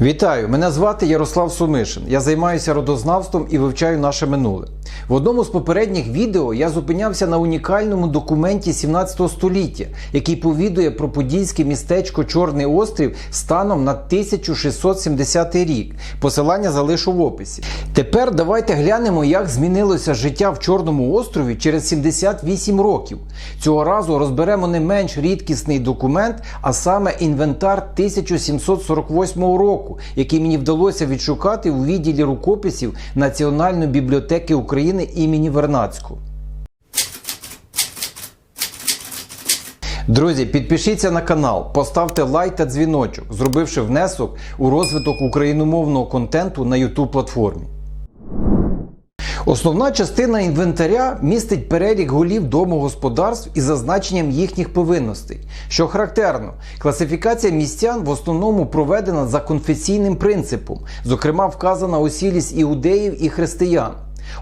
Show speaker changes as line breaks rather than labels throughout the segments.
Вітаю! Мене звати Ярослав Сумишин. Я займаюся родознавством і вивчаю наше минуле. В одному з попередніх відео я зупинявся на унікальному документі 17 століття, який повідує про подільське містечко Чорний острів станом на 1670 рік. Посилання залишу в описі. Тепер давайте глянемо, як змінилося життя в Чорному острові через 78 років. Цього разу розберемо не менш рідкісний документ, а саме інвентар 1748 року, який мені вдалося відшукати у відділі рукописів Національної бібліотеки України імені Вернацького. Друзі, підпишіться на канал, поставте лайк та дзвіночок, зробивши внесок у розвиток україномовного контенту на YouTube платформі. Основна частина інвентаря містить перелік голів домогосподарств із зазначенням їхніх повинностей. Що характерно, класифікація містян в основному проведена за конфесійним принципом, зокрема вказана осілість іудеїв і християн.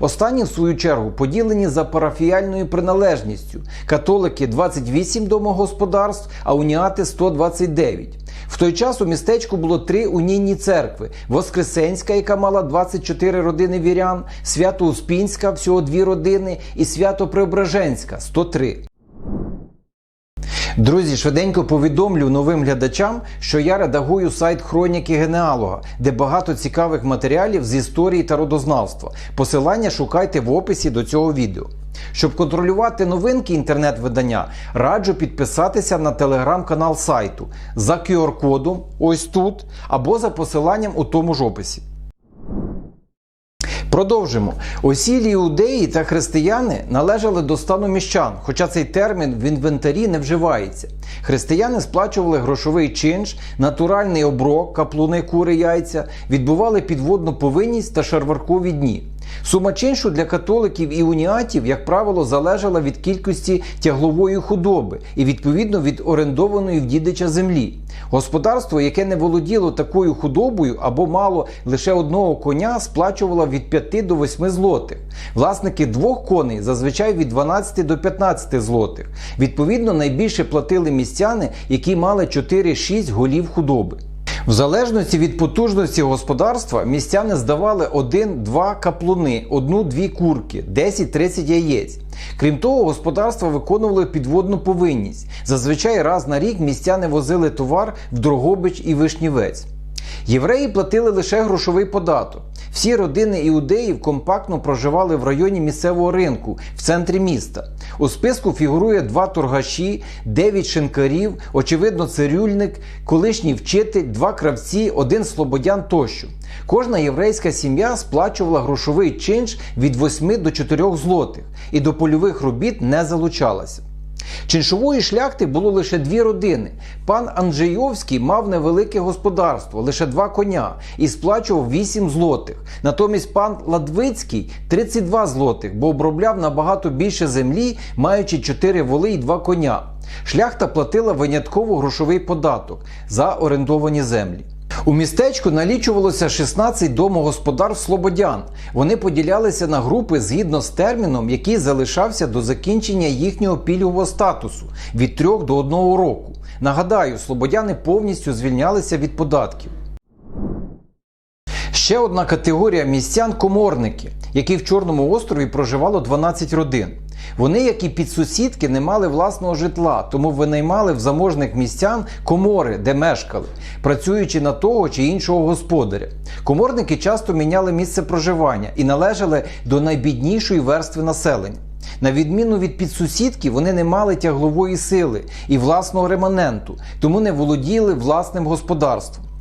Останні, в свою чергу, поділені за парафіяльною приналежністю: католики 28 домогосподарств, а уніати 129. В той час у містечку було три унійні церкви: Воскресенська, яка мала 24 родини вірян, Свято-Успінська, всього дві родини, і Свято-Преображенська 103. Друзі, швиденько повідомлю новим глядачам, що я редагую сайт Хроніки Генеалога, де багато цікавих матеріалів з історії та родознавства. Посилання шукайте в описі до цього відео. Щоб контролювати новинки інтернет-видання, раджу підписатися на телеграм-канал сайту за QR-кодом, ось тут, або за посиланням у тому ж описі. Продовжимо. Осілі іудеї та християни належали до стану міщан, хоча цей термін в інвентарі не вживається. Християни сплачували грошовий чинш, натуральний оброк, каплуни, кури, яйця, відбували підводну повинність та шарваркові дні. Сума чиншу для католиків і уніатів, як правило, залежала від кількості тяглової худоби і відповідно від орендованої в дідича землі. Господарство, яке не володіло такою худобою або мало лише одного коня, сплачувало від 5 до 8 злотих. Власники двох коней зазвичай від 12 до 15 злотих. Відповідно, найбільше платили містяни, які мали 4-6 голів худоби. В залежності від потужності господарства містяни здавали 1-2 каплуни, 1-2 курки, 10-30 яєць. Крім того, господарства виконували підводну повинність. Зазвичай раз на рік містяни возили товар в Дрогобич і Вишнівець. Євреї платили лише грошовий податок. Всі родини іудеїв компактно проживали в районі місцевого ринку в центрі міста. У списку фігурує два торгаші, дев'ять шинкарів, очевидно, цирюльник, колишній вчитель, два кравці, один слободян тощо. Кожна єврейська сім'я сплачувала грошовий чинш від 8 до 4 злотих і до польових робіт не залучалася. Чиншової шляхти було лише дві родини. Пан Анджейовський мав невелике господарство, лише два коня, і сплачував 8 злотих. Натомість пан Ладвицький 32 злотих, бо обробляв набагато більше землі, маючи 4 воли і 2 коня. Шляхта платила винятково грошовий податок за орендовані землі. У містечку налічувалося 16 домогосподарств слободян. Вони поділялися на групи згідно з терміном, який залишався до закінчення їхнього пільгового статусу від 3 до 1 року. Нагадаю, слободяни повністю звільнялися від податків. Ще одна категорія містян коморники, які в Чорному острові проживало 12 родин. Вони, як і підсусідки, не мали власного житла, тому винаймали в заможних містян комори, де мешкали, працюючи на того чи іншого господаря. Коморники часто міняли місце проживання і належали до найбіднішої верстви населення. На відміну від підсусідки, вони не мали тяглової сили і власного реманенту, тому не володіли власним господарством.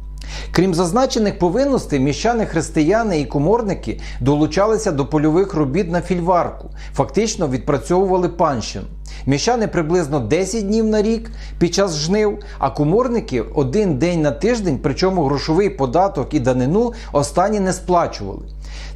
Крім зазначених повинностей, міщани християни і коморники долучалися до польових робіт на фільварку, фактично відпрацьовували панщину. Міщани приблизно 10 днів на рік під час жнив, а коморники один день на тиждень, причому грошовий податок і данину останні не сплачували.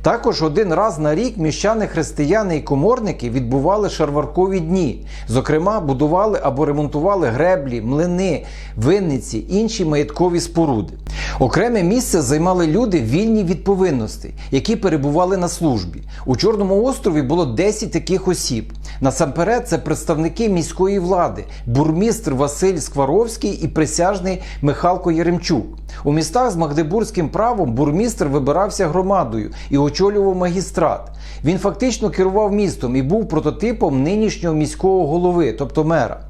Також один раз на рік міщани християни і коморники відбували шарваркові дні. Зокрема, будували або ремонтували греблі, млини, винниці, інші маєткові споруди. Окреме місце займали люди вільні від повинностей, які перебували на службі. У Чорному острові було 10 таких осіб. Насамперед, це представники міської влади, бурмістр Василь Скваровський і присяжний Михалко Яремчук. У містах з магдебурзьким правом бурмістр вибирався громадою і очолював магістрат. Він фактично керував містом і був прототипом нинішнього міського голови, тобто мера.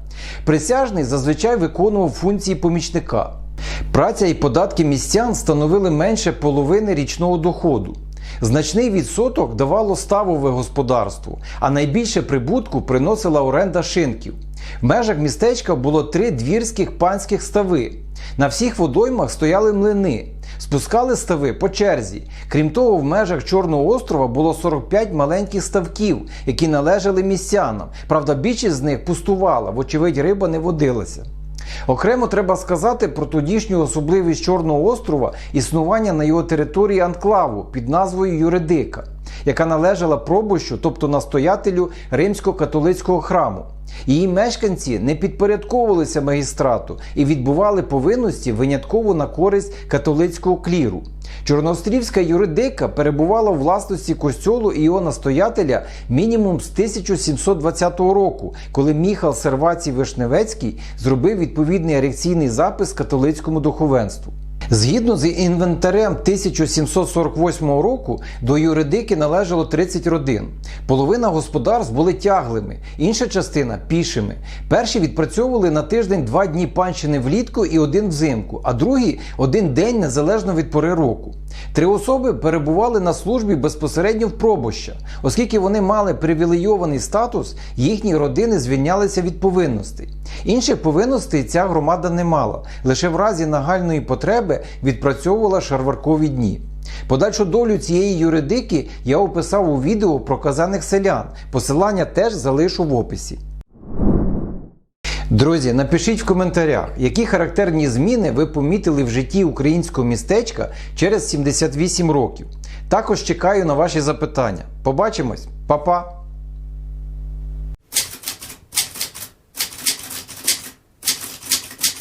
Присяжний зазвичай виконував функції помічника. Праця і податки містян становили менше половини річного доходу. Значний відсоток давало ставове господарство, а найбільше прибутку приносила оренда шинків. В межах містечка було три двірських панських стави. На всіх водоймах стояли млини. Спускали стави по черзі. Крім того, в межах Чорного острова було 45 маленьких ставків, які належали містянам. Правда, більшість з них пустувала, вочевидь, риба не водилася. Окремо треба сказати про тодішню особливість Чорного острова існування на його території анклаву під назвою Юридика, яка належала пробущу, тобто настоятелю римсько-католицького храму. Її мешканці не підпорядковувалися магістрату і відбували повинності винятково на користь католицького кліру. Чорноострівська юридика перебувала у власності костьолу і його настоятеля мінімум з 1720 року, коли Міхал Сервацій Вишневецький зробив відповідний ерекційний запис католицькому духовенству. Згідно з інвентарем 1748 року до юридики належало 30 родин. Половина господарств були тяглими, інша частина пішими. Перші відпрацьовували на тиждень два дні панщини влітку і один взимку, а другі один день незалежно від пори року. Три особи перебували на службі безпосередньо в пробоща. Оскільки вони мали привілейований статус, їхні родини звільнялися від повинностей. Інших повинностей ця громада не мала, лише в разі нагальної потреби відпрацьовувала шарваркові дні. Подальшу долю цієї юридики я описав у відео про казаних селян. Посилання теж залишу в описі. Друзі, напишіть в коментарях, які характерні зміни ви помітили в житті українського містечка через 78 років. Також чекаю на ваші запитання. Побачимось, Па-па!